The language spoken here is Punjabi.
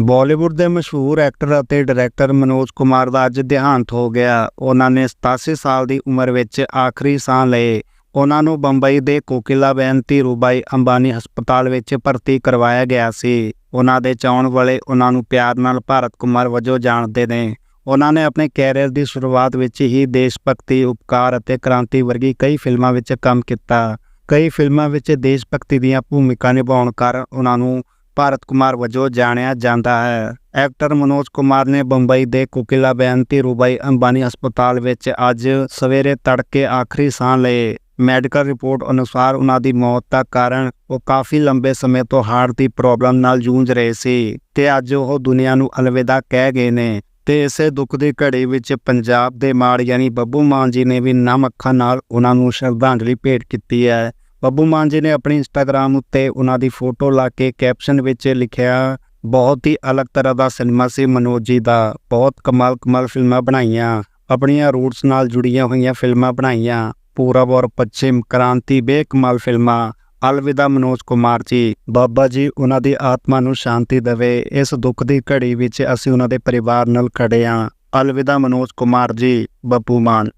ਬਾਲੀਵੁੱਡ ਦੇ ਮਸ਼ਹੂਰ ਐਕਟਰ ਅਤੇ ਡਾਇਰੈਕਟਰ ਮਨੋਜ ਕੁਮਾਰ ਦਾ ਅੱਜ ਦੇਹਾਂਤ ਹੋ ਗਿਆ। ਉਹਨਾਂ ਨੇ 87 ਸਾਲ ਦੀ ਉਮਰ ਵਿੱਚ ਆਖਰੀ ਸਾਹ ਲਏ। ਉਹਨਾਂ ਨੂੰ ਬੰਬਈ ਦੇ ਕੋਕਿਲਾ ਬੈਨ ਰੂਬਾਈ ਅੰਬਾਨੀ ਹਸਪਤਾਲ ਵਿੱਚ ਭਰਤੀ ਕਰਵਾਇਆ ਗਿਆ ਸੀ। ਉਹਨਾਂ ਦੇ ਚਾਹਣ ਵਾਲੇ ਉਹਨਾਂ ਨੂੰ ਪਿਆਰ ਨਾਲ ਭਾਰਤ ਕੁਮਾਰ ਵਜੋਂ ਜਾਣਦੇ ਨੇ। ਉਹਨਾਂ ਨੇ ਆਪਣੇ ਕੈਰੀਅਰ ਦੀ ਸ਼ੁਰੂਆਤ ਵਿੱਚ ਹੀ ਦੇਸ਼ ਭਗਤੀ, ਉਪਕਾਰ ਅਤੇ ਕ੍ਰਾਂਤੀ ਵਰਗੀ ਕਈ ਫਿਲਮਾਂ ਵਿੱਚ ਕੰਮ ਕੀਤਾ। ਕਈ ਫਿਲਮਾਂ ਵਿੱਚ ਦੇਸ਼ ਭਗਤੀ ਦੀਆਂ ਭੂਮਿਕਾ ਨਿਭਾਉਣ ਕਾਰਨ ਉਹਨਾਂ ਨੂੰ ਭਾਰਤ ਕੁਮਾਰ ਵਜੋਂ ਜਾਣਿਆ ਜਾਂਦਾ ਹੈ। ਐਕਟਰ ਮਨੋਜ ਕੁਮਾਰ ਨੇ ਬੰਬਈ ਦੇ ਕੋਕਿਲਾ ਬੈਨ ਧੀਰੂਬਾਈ ਅੰਬਾਨੀ ਹਸਪਤਾਲ ਵਿੱਚ ਅੱਜ ਸਵੇਰੇ ਤੜਕੇ ਆਖਰੀ ਸਾਹ ਲਏ। ਮੈਡੀਕਲ ਰਿਪੋਰਟ ਅਨੁਸਾਰ ਉਹਨਾਂ ਦੀ ਮੌਤ ਦਾ ਕਾਰਨ ਉਹ ਕਾਫੀ ਲੰਬੇ ਸਮੇਂ ਤੋਂ ਹਾਰਟ ਦੀ ਪ੍ਰੋਬਲਮ ਨਾਲ ਜੂਝ ਰਹੇ ਸੀ ਤੇ ਅੱਜ ਉਹ ਦੁਨੀਆ ਨੂੰ ਅਲਵਿਦਾ ਕਹਿ ਗਏ ਨੇ ਤੇ ਇਸੇ ਦੁੱਖ ਦੀ ਘੜੀ ਵਿੱਚ ਪੰਜਾਬ ਦੇ ਮਾੜ ਯਾਨੀ ਬੱਬੂ ਮਾਨ ਜੀ ਨੇ ਵੀ ਨਮ ਅੱਖਾਂ ਨਾਲ ਉਹਨਾਂ ਨੂੰ ਸ਼ਰਧਾਂਜਲੀ ਭੇਟ ਕੀਤੀ ਹੈ। ਬੱਬੂ ਮਾਨ ਜੀ ਨੇ ਆਪਣੀ ਇੰਸਟਾਗ੍ਰam ਉੱਤੇ ਉਹਨਾਂ ਦੀ ਫੋਟੋ ਲਾ ਕੇ ਕੈਪਸ਼ਨ ਵਿੱਚ ਲਿਖਿਆ, ਬਹੁਤ ਹੀ ਅਲੱਗ ਤਰ੍ਹਾਂ ਦਾ ਸਿਨੇਮਾ ਸੀ ਮਨੋਜ ਜੀ ਦਾ। ਬਹੁਤ ਕਮਾਲ ਕਮਾਲ ਫਿਲਮਾਂ ਬਣਾਈਆਂ। ਆਪਣੀਆਂ ਰੂਟਸ ਨਾਲ ਜੁੜੀਆਂ ਹੋਈਆਂ ਫਿਲਮਾਂ ਬਣਾਈਆਂ। ਪੂਰਬ ਔਰ ਪੱਛਮ ਕ੍ਰਾਂਤੀ ਬੇਕਮਾਲ ਫਿਲਮਾਂ। ਅਲਵਿਦਾ ਮਨੋਜ ਕੁਮਾਰ ਜੀ। ਬਾਬਾ ਜੀ ਉਹਨਾਂ ਦੀ ਆਤਮਾ ਨੂੰ ਸ਼ਾਂਤੀ ਦੇਵੇ। ਇਸ ਦੁੱਖ ਦੀ ਘੜੀ ਵਿੱਚ ਅਸੀਂ ਉਹਨਾਂ ਦੇ ਪਰਿਵਾਰ ਨਾਲ ਖੜੇ ਹਾਂ ਅਲਵਿਦਾ ਮਨੋਜ ਕੁਮਾਰ ਜੀ, ਬੱਬੂ ਮਾਨ।